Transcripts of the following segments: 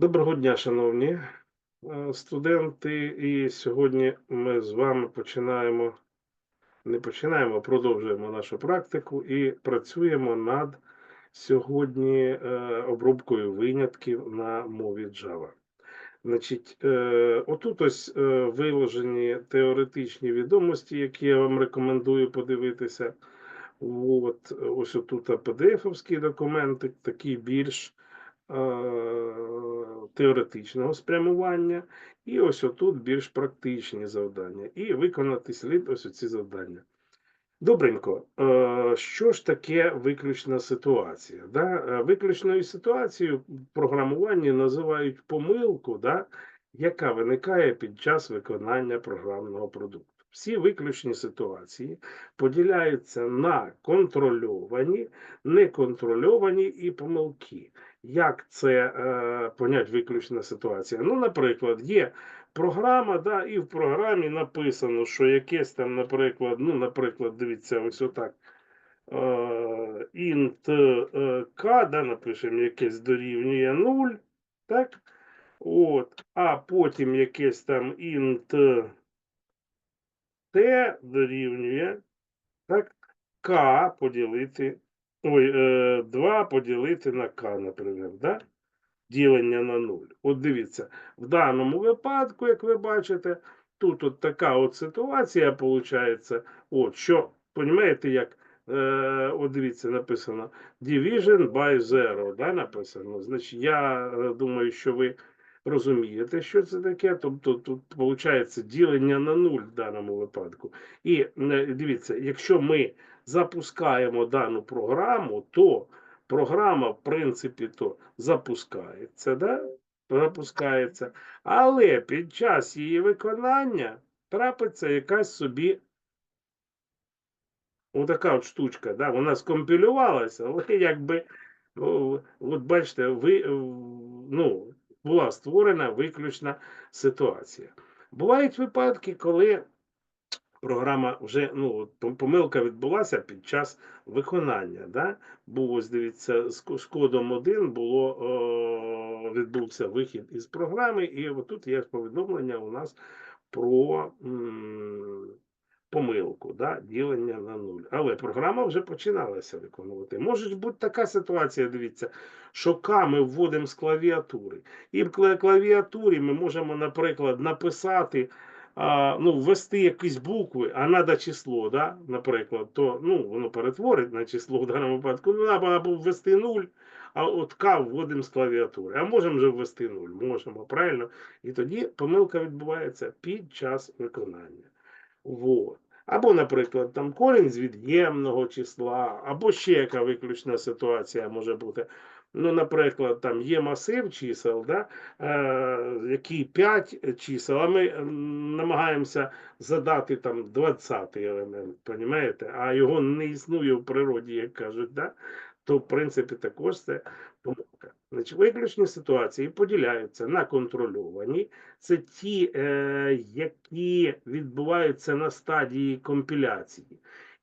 Доброго дня, шановні е, студенти. І сьогодні ми з вами починаємо, не починаємо, а продовжуємо нашу практику і працюємо над сьогодні е, обробкою винятків на мові Java. Значить, е, отут ось виложені теоретичні відомості, які я вам рекомендую подивитися. От, ось отут PDF-овські документи, такі більш теоретичного спрямування, і ось отут більш практичні завдання. І виконати слід ось ці завдання. Добренько, е, що ж таке виключна ситуація? Да? Е, Виключною ситуацією в програмуванні називають помилку, да? яка виникає під час виконання програмного продукту. Всі виключні ситуації поділяються на контрольовані, неконтрольовані і помилки. Як це е, понять виключна ситуація? Ну, наприклад, є програма, да, і в програмі написано, що якесь там, наприклад, ну, наприклад, дивіться, ось отак. е, int е, k, да, напишемо, якесь дорівнює 0, так? От, а потім якесь там int t дорівнює, так, k поділити, ой, е, 2 поділити на k, наприклад, да? ділення на 0. От дивіться, в даному випадку, як ви бачите, тут от така от ситуація виходить, от, що, розумієте, як, е, от дивіться, написано division by zero, да, написано. Значить, я е, думаю, що ви розумієте, що це таке, тобто тут виходить ділення на 0 в даному випадку. І е, дивіться, якщо ми запускаємо дану програму, то програма, в принципі, то запускається, да? запускається, але під час її виконання трапиться якась собі отака от штучка, да? вона скомпілювалася, але якби, от бачите, ви, ну, була створена виключна ситуація. Бувають випадки, коли програма вже ну, помилка відбулася під час виконання. Да? Був ось дивіться, з кодом 1 було о, відбувся вихід із програми, і отут є повідомлення у нас про м, помилку, да? ділення на нуль. Але програма вже починалася виконувати. Може бути така ситуація, дивіться, що К ми вводимо з клавіатури. І в клавіатурі ми можемо, наприклад, написати а, ну, ввести якісь букви, а треба число, да, наприклад, то ну, воно перетворить на число в даному випадку. Ну, або, ввести 0, а от К вводимо з клавіатури. А можемо вже ввести 0, можемо, правильно? І тоді помилка відбувається під час виконання. Вот. Або, наприклад, там корінь з від'ємного числа, або ще яка виключна ситуація може бути. Ну, наприклад, там є масив чисел, да, е, які 5 чисел, а ми намагаємося задати там 20-й елемент, понімаєте? а його не існує в природі, як кажуть, да? то в принципі також це помилка. Значить, виключні ситуації поділяються на контрольовані. Це ті, е, які відбуваються на стадії компіляції.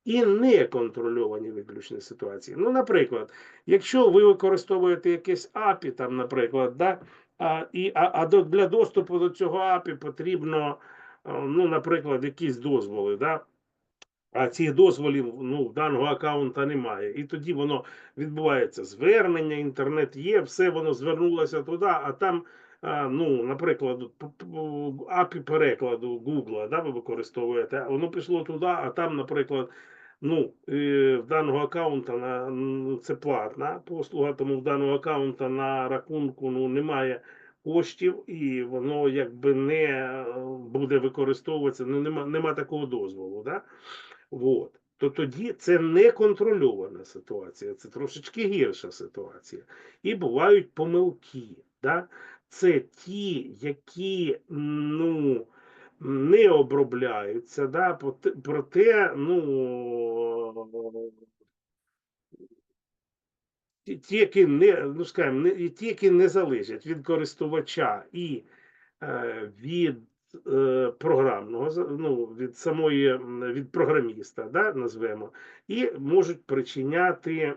І неконтрольовані виключні ситуації. Ну, наприклад, якщо ви використовуєте якесь API, там, наприклад, да, а, і, а, а для доступу до цього API потрібно, ну, наприклад, якісь дозволи, да, а цих дозволів ну, даного аккаунта немає. І тоді воно відбувається звернення, інтернет є, все воно звернулося туди, а там, ну, наприклад, API перекладу Google, да, ви використовуєте, воно пішло туди, а там, наприклад, ну, е, в даного аккаунта на, це платна послуга, тому в даного аккаунта на рахунку ну, немає коштів, і воно якби не е, буде використовуватися, ну, нема, нема такого дозволу. Да? Вот. То тоді це неконтрольована ситуація, це трошечки гірша ситуація. І бувають помилки. Да? Це ті, які ну, не обробляються, да? проте- ну, ті, які не, ну, скажімо, не, ті, які не залежать від користувача і е, від програмного, ну, від самої, від програміста, да, назвемо, і можуть причиняти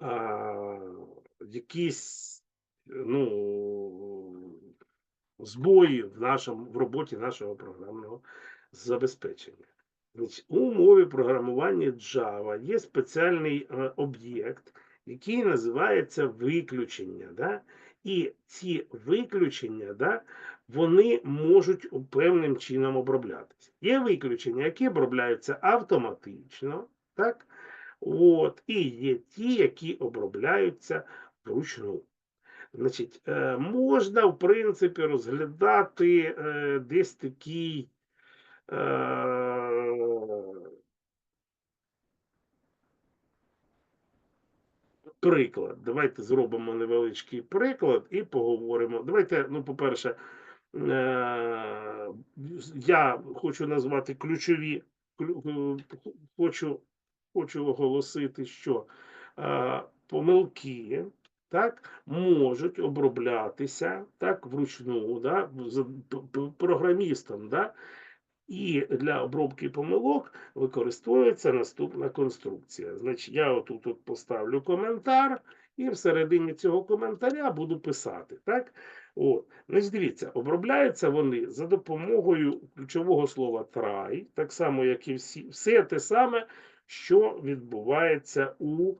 а, якісь ну, збої в, нашому, в роботі нашого програмного забезпечення. У мові програмування Java є спеціальний е, об'єкт, який називається виключення. Да? І ці виключення, да, вони можуть певним чином оброблятися. Є виключення, які обробляються автоматично, так? От, і є ті, які обробляються вручну. Значить, е, можна, в принципі, розглядати е, десь такий е, приклад. Давайте зробимо невеличкий приклад і поговоримо. Давайте, ну, по-перше, е, я хочу назвати ключові, клю- е, хочу, хочу оголосити, що е, помилки так, можуть оброблятися так, вручну да, програмістом. Да, і для обробки помилок використовується наступна конструкція. Значить, я отут от поставлю коментар, і всередині цього коментаря буду писати. Так? От. Значить, дивіться, обробляються вони за допомогою ключового слова try, так само, як і всі, все те саме, що відбувається у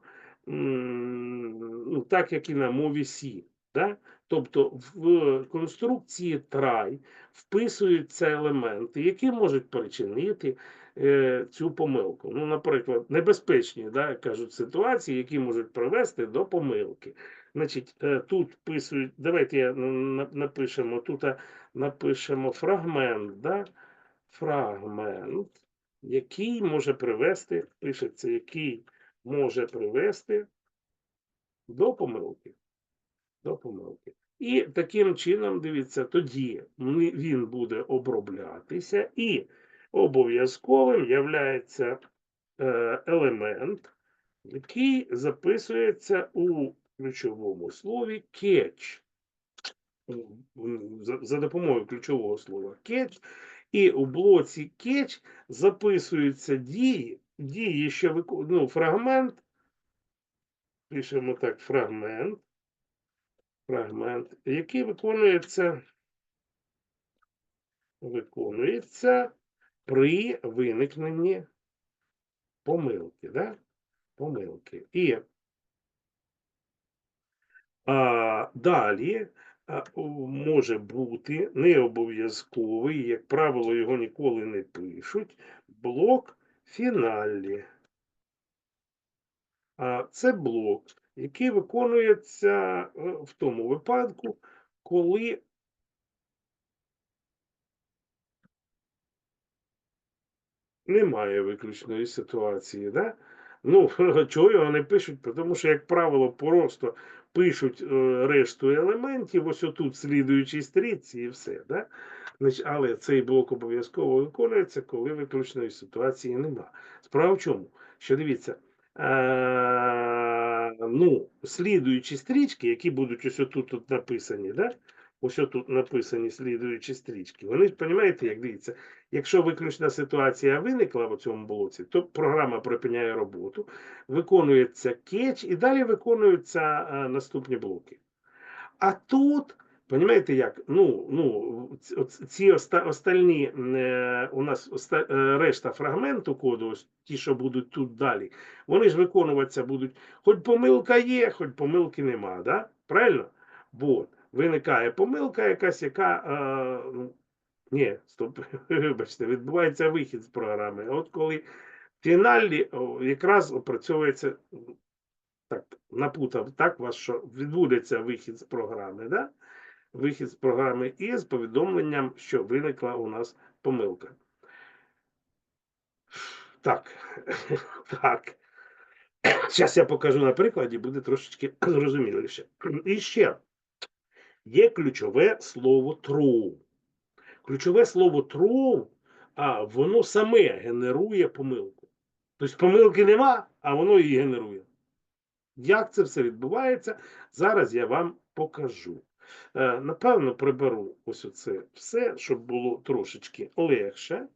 ну, так, як і на мові C. Да? Тобто в конструкції try вписуються елементи, які можуть причинити е, цю помилку. Ну, наприклад, небезпечні, да, кажуть, ситуації, які можуть привести до помилки. Значить, е, тут вписують, давайте я напишемо, тут напишемо фрагмент, да, фрагмент, який може привести, пишеться, який може привести до помилки. До помилки. І таким чином, дивіться, тоді він буде оброблятися, і обов'язковим являється е, елемент, який записується у ключовому слові catch. За, допомогою ключового слова catch. І у блоці catch записуються дії, дії, що вику- ну, фрагмент. Пишемо так, фрагмент фрагмент, який виконується, виконується при виникненні помилки. Да? Помилки. І а, далі а, може бути не обов'язковий, як правило, його ніколи не пишуть, блок фіналі. А це блок, який виконується е, в тому випадку, коли немає виключної ситуації. Да? Ну, чого його не пишуть? Тому що, як правило, просто пишуть е, решту елементів, ось отут слідуючій стрічці і все. Да? Але цей блок обов'язково виконується, коли виключної ситуації нема. Справа в чому? Що дивіться, е, ну, слідуючі стрічки, які будуть ось тут тут написані, да? ось тут написані слідуючі стрічки, вони ж розумієте, як дивіться, якщо виключна ситуація виникла в цьому блоці, то програма припиняє роботу, виконується кетч і далі виконуються е, наступні блоки. А тут, розумієте як? Ну, ну, ці оста, остальні е, у нас оста, е, решта фрагменту коду, ось ті, що будуть тут далі, вони ж виконуватися будуть. Хоч помилка є, хоч помилки нема, да? правильно? Вот. Виникає помилка якась, яка. Е, ну, ні, стоп, вибачте, відбувається вихід з програми. От коли в фіналі якраз опрацьовується так, напутав так вас, що відбудеться вихід з програми, да? Вихід з програми і з повідомленням, що виникла у нас помилка. Так, так. Зараз я покажу на прикладі, буде трошечки зрозуміліше. І ще є ключове слово true. Ключове слово true, а воно саме генерує помилку. Тобто помилки нема, а воно її генерує. Як це все відбувається, зараз я вам покажу. Е, напевно, приберу ось оце все, щоб було трошечки легше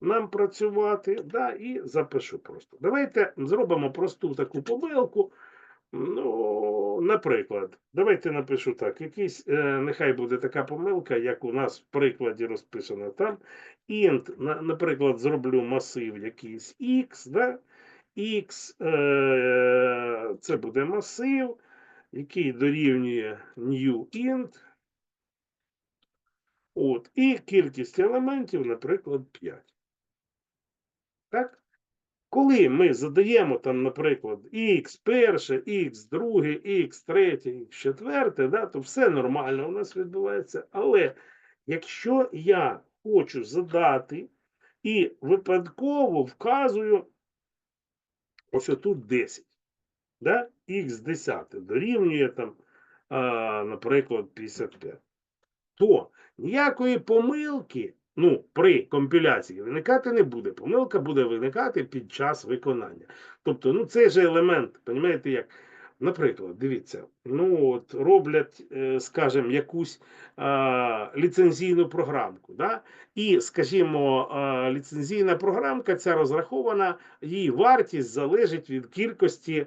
нам працювати, да, і запишу просто. Давайте зробимо просту таку помилку. Ну, наприклад, давайте напишу так. Якийсь, е, нехай буде така помилка, як у нас в прикладі розписано там. int, на, наприклад, зроблю масив якийсь x, да? x, е, це буде масив, який дорівнює new int. От, і кількість елементів, наприклад, 5. Так? Коли ми задаємо там, наприклад, x перше, x друге, x третє, x четверте, да, то все нормально у нас відбувається. Але якщо я хочу задати і випадково вказую ось отут 10, да, x 10 дорівнює там, а, наприклад, 55, то ніякої помилки ну, при компіляції виникати не буде. Помилка буде виникати під час виконання. Тобто, ну, цей же елемент, розумієте, як, наприклад, дивіться, ну, от роблять, е, скажімо, якусь а, ліцензійну програмку. Да? І, скажімо, а, ліцензійна програмка ця розрахована, її вартість залежить від кількості,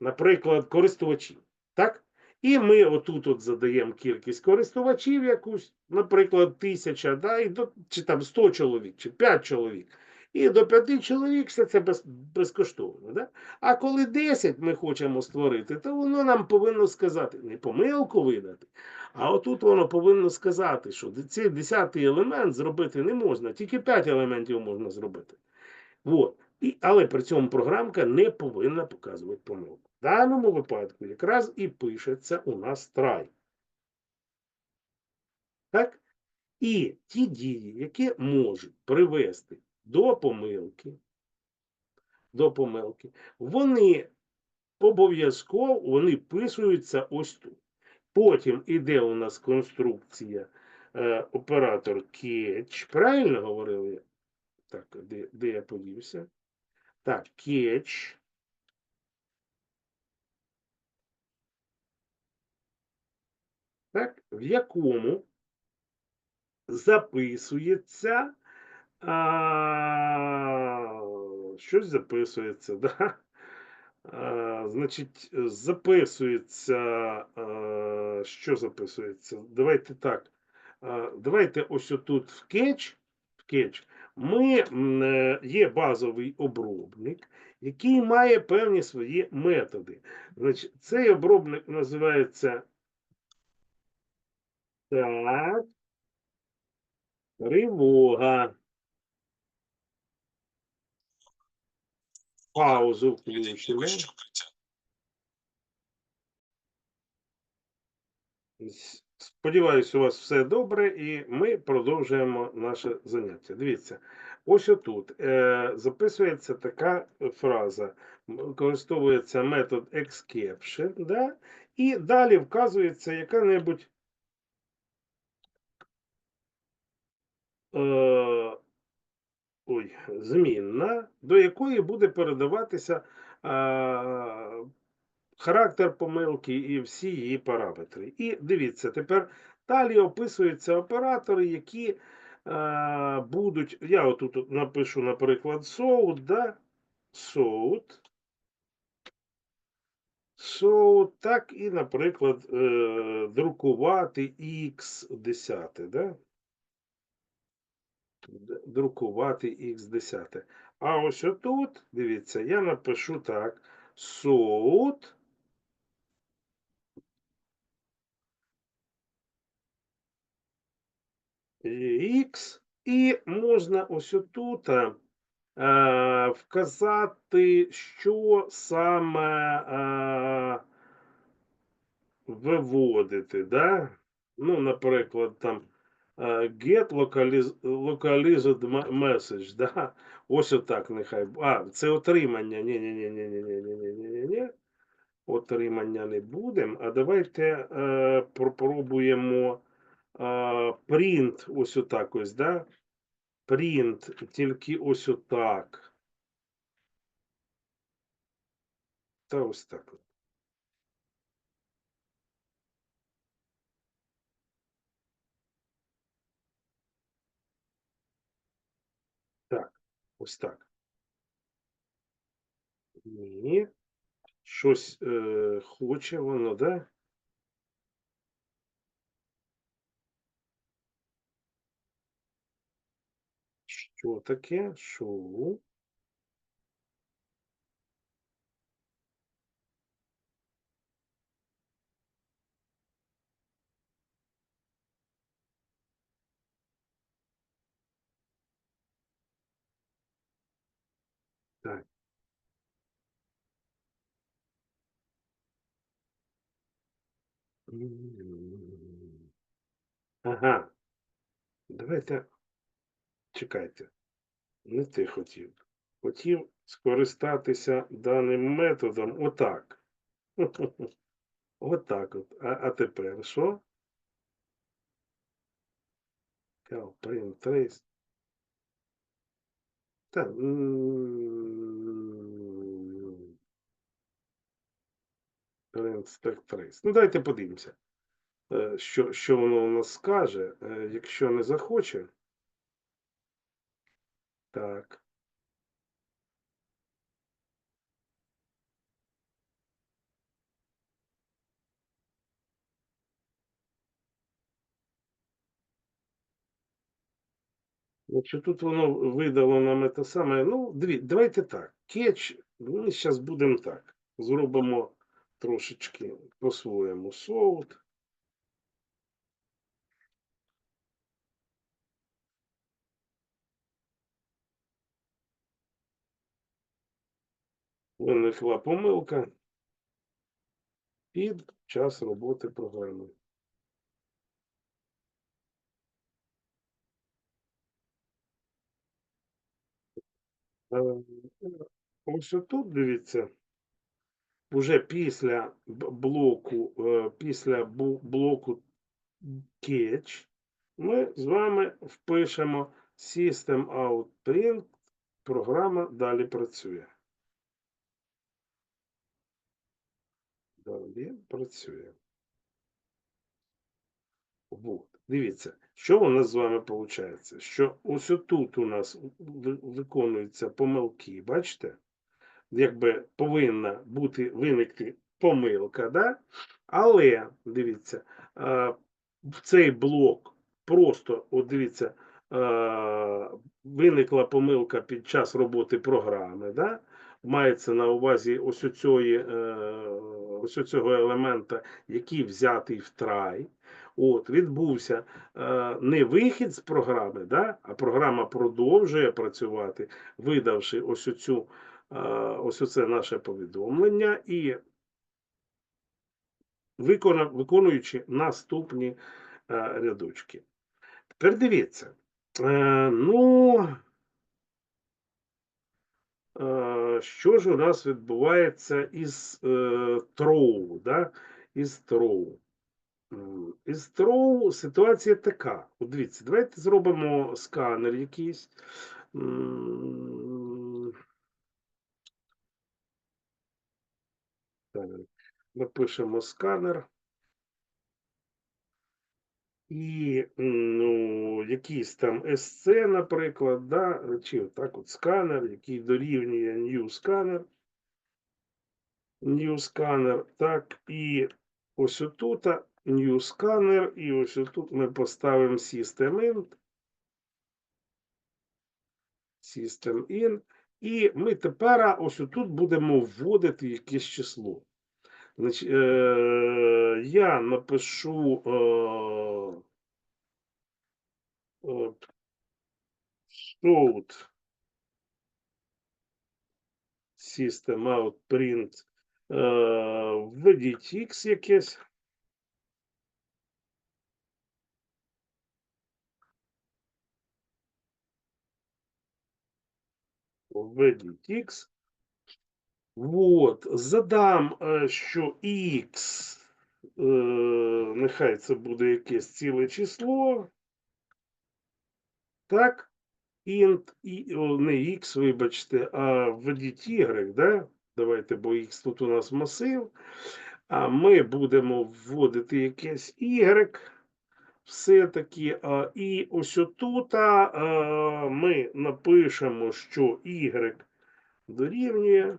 наприклад, користувачів. Так? І ми отут от задаємо кількість користувачів якусь, наприклад, тисяча, да, і до, чи там 100 чоловік, чи 5 чоловік. І до 5 чоловік все це без, безкоштовно. Да? А коли 10 ми хочемо створити, то воно нам повинно сказати, не помилку видати, а отут воно повинно сказати, що цей 10 елемент зробити не можна, тільки 5 елементів можна зробити. От. І, але при цьому програмка не повинна показувати помилку. В даному випадку якраз і пишеться у нас try. Так? І ті дії, які можуть привести до помилки, до помилки, вони обов'язково вони писуються ось тут. Потім іде у нас конструкція е, оператор catch. Правильно говорили? Так, де, де я подівся? Так, catch. так, в якому записується а, щось записується, да? А, значить, записується, а, що записується? Давайте так. А, давайте ось отут в кетч, в кетч ми е, є базовий обробник, який має певні свої методи. Значить, цей обробник називається так. Тривога. Паузу включимо. Сподіваюсь, у вас все добре, і ми продовжуємо наше заняття. Дивіться, ось отут е, записується така фраза, використовується метод exception, да? і далі вказується яка-небудь е, ой, змінна, до якої буде передаватися характер помилки і всі її параметри. І дивіться, тепер далі описуються оператори, які е, будуть. Я отут напишу, наприклад, sout, да? sout. So, так і, наприклад, е, друкувати x10, да? Друкувати x10. А ось отут, дивіться, я напишу так: sort x, і можна ось отут е, вказати, що саме е, виводити, да? Ну, наприклад, там е, get localiz- localized message, да? Ось отак нехай. А, це отримання. Ні, ні, ні, ні, ні, ні, ні, ні, ні, ні. Отримання не будемо. А давайте е, попробуємо print ось отак ось, да? Print тільки ось отак. Та ось так. Так, ось так. Ні. щось е, хоче воно, да? Що таке? Що? Так. Ага. Давайте. Чекайте. Не ти хотів. Хотів скористатися даним методом отак. Отак от. А, а тепер що? Print trace. Та, м, print. Ну, давайте подивимося, е, що, що воно у нас скаже, Е, якщо не захоче. Так. Якщо тут воно видало нам те саме, ну, диві, давайте так. Кетч, ми зараз будемо так. Зробимо трошечки по-своєму соут. Виникла помилка під час роботи програми. Е, Ось тут дивіться, уже після блоку, е, після блоку Catch ми з вами впишемо System Out Print, програма далі працює. Далі працює. Вот. Дивіться, що у нас з вами виходить? Що ось тут у нас виконуються помилки, бачите? Якби повинна бути виникти помилка, да? але дивіться, цей блок просто, от дивіться, виникла помилка під час роботи програми. Да? Мається на увазі ось цієї, ось цього елемента, який взятий в трай. От, відбувся е, не вихід з програми, да? а програма продовжує працювати, видавши ось оцю, е, ось оце наше повідомлення і викона, виконуючи наступні е, рядочки. Тепер дивіться. Е, ну, що ж у нас відбувається із е, троу, да? із троу. Із троу ситуація така. От дивіться, давайте зробимо сканер якийсь. Напишемо сканер. І ну, якийсь там SC, наприклад, да, чи так от сканер, який дорівнює new scanner. New scanner, так, і ось отут new scanner, і ось отут ми поставимо system in. System in. І ми тепер ось отут будемо вводити якесь число. Значить, е, я напишу е, от, shout system out print е, введіть x якесь. Введіть x. Вот, задам, е, що x, е, нехай це буде якесь ціле число. Так, int, і, о, не x, вибачте, а введіть y, да? Давайте, бо x тут у нас масив. А ми будемо вводити якесь y. Все-таки, і ось отут а, ми напишемо, що y дорівнює.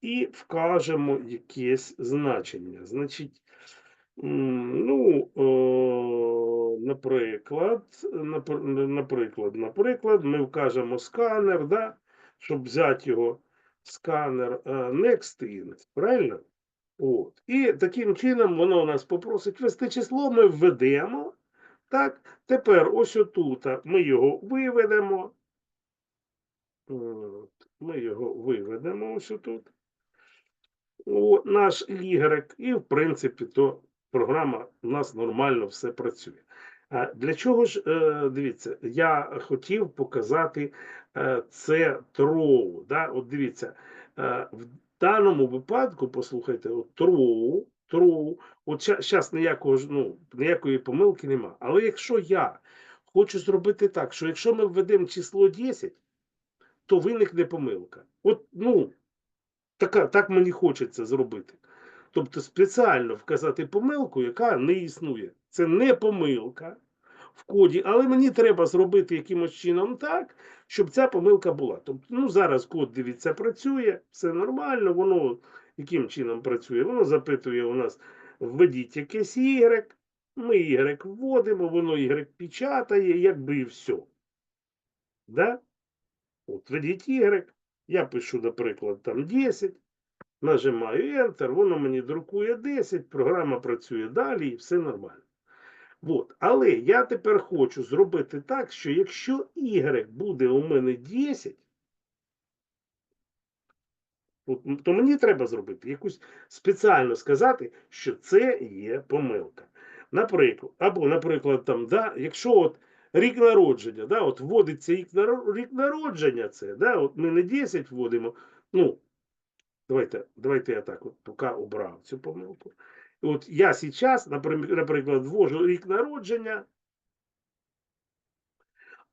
і вкажемо якесь значення. Значить, ну, о, наприклад, наприклад, наприклад, ми вкажемо сканер, да, щоб взяти його сканер е, Next правильно? От. І таким чином воно у нас попросить ввести число, ми введемо. Так, тепер ось отут ми його виведемо. От, Ми його виведемо ось отут. О, наш Y, і в принципі, то програма у нас нормально все працює. А для чого ж, е, дивіться, я хотів показати е, це троу. Да? От дивіться, е, в даному випадку, послухайте, от троу, троу, от зараз ніякого ну, ніякої помилки нема. Але якщо я хочу зробити так, що якщо ми введемо число 10, то виникне помилка. От, ну, така, так мені хочеться зробити. Тобто спеціально вказати помилку, яка не існує. Це не помилка в коді, але мені треба зробити якимось чином так, щоб ця помилка була. Тобто, ну зараз код, дивіться, працює, все нормально, воно яким чином працює? Воно запитує у нас, введіть якесь Y, ми Y вводимо, воно Y печатає, якби і все. Да? От, введіть Y, я пишу, наприклад, там 10, нажимаю Enter, воно мені друкує 10, програма працює далі і все нормально. От. Але я тепер хочу зробити так, що якщо Y буде у мене 10, от, то мені треба зробити якусь спеціально сказати, що це є помилка. Наприклад, або, наприклад, там, да, якщо от рік народження, да, от вводиться рік народження, це, да, от ми не 10 вводимо, ну, давайте, давайте я так от поки обрав цю помилку. От я наприм- наприклад, ввожу рік народження,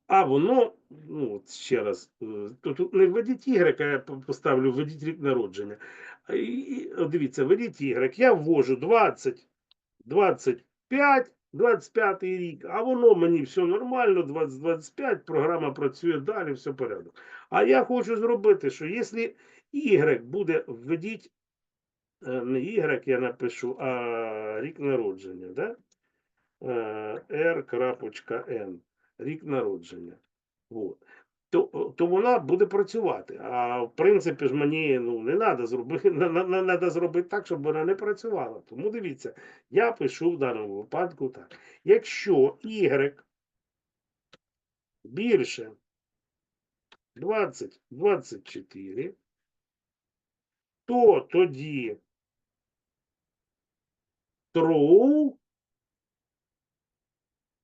а воно, ну от ще раз, е, тут не введіть Y, я поставлю введіть рік народження. І, дивіться, введіть Y, я ввожу 20, 25, 25 рік, а воно мені все нормально, 20-25, програма працює далі, все порядок. А я хочу зробити, що якщо Y буде, введіть, не Y я напишу, а рік народження, да? Е, R.N. Рік народження. От. То, то вона буде працювати. А в принципі ж мені ну, не треба зробити, треба зробити так, щоб вона не працювала. Тому дивіться, я пишу в даному випадку так. Якщо Y більше 20, 24, то тоді true,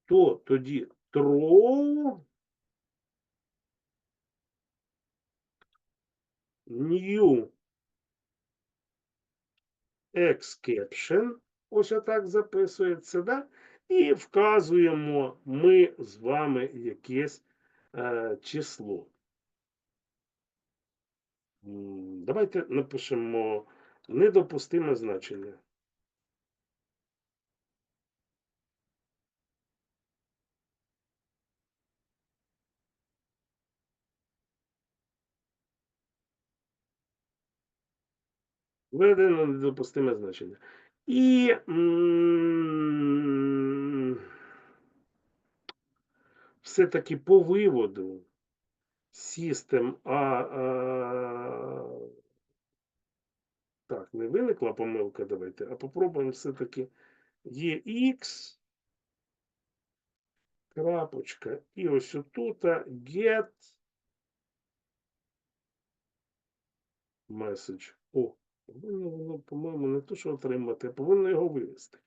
то тоді true new exception, ось отак записується, да? і вказуємо ми з вами якесь е, число. Давайте напишемо недопустиме значення. Введено недопустиме значення. І все-таки по виводу систем, а, а так, не виникла помилка, давайте, а попробуємо все-таки є X, крапочка, і ось отут get message. О, повинно воно, по-моєму, не то, що отримати, а повинно його вивести.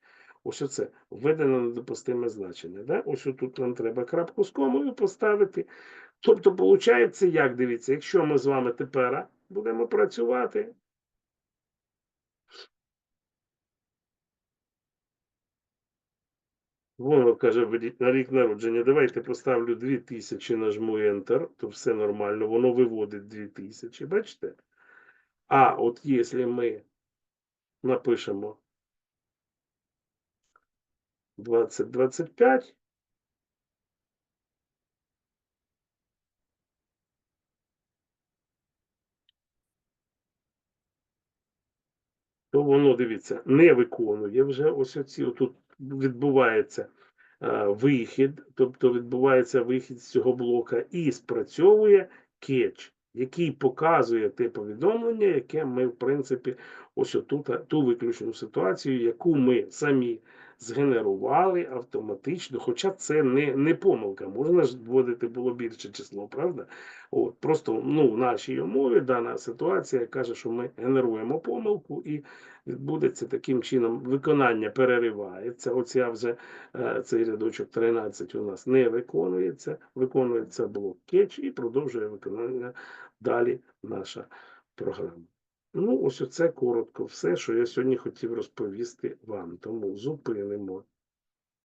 Ось оце введено недопустиме значення. Да? Ось тут нам треба крапку з комою поставити. Тобто, виходить, як дивіться, якщо ми з вами тепер будемо працювати. Воно каже, на рік народження. Давайте поставлю 2000, нажму Enter, то все нормально, воно виводить 2000, бачите? А от якщо ми напишемо 2025, то воно, дивіться, не виконує вже ось оці, тут відбувається е, вихід, тобто відбувається вихід з цього блока і спрацьовує кетч, який показує те повідомлення, яке ми, в принципі, ось отут, ту виключну ситуацію, яку ми самі згенерували автоматично, хоча це не, не помилка, можна ж вводити було більше число, правда? От, просто ну, в нашій умові дана ситуація каже, що ми генеруємо помилку і відбудеться таким чином виконання переривається. Оця вже е, цей рядочок 13 у нас не виконується, виконується блок кетч і продовжує виконання далі наша програма. Ну, ось це коротко все, що я сьогодні хотів розповісти вам. Тому зупинимо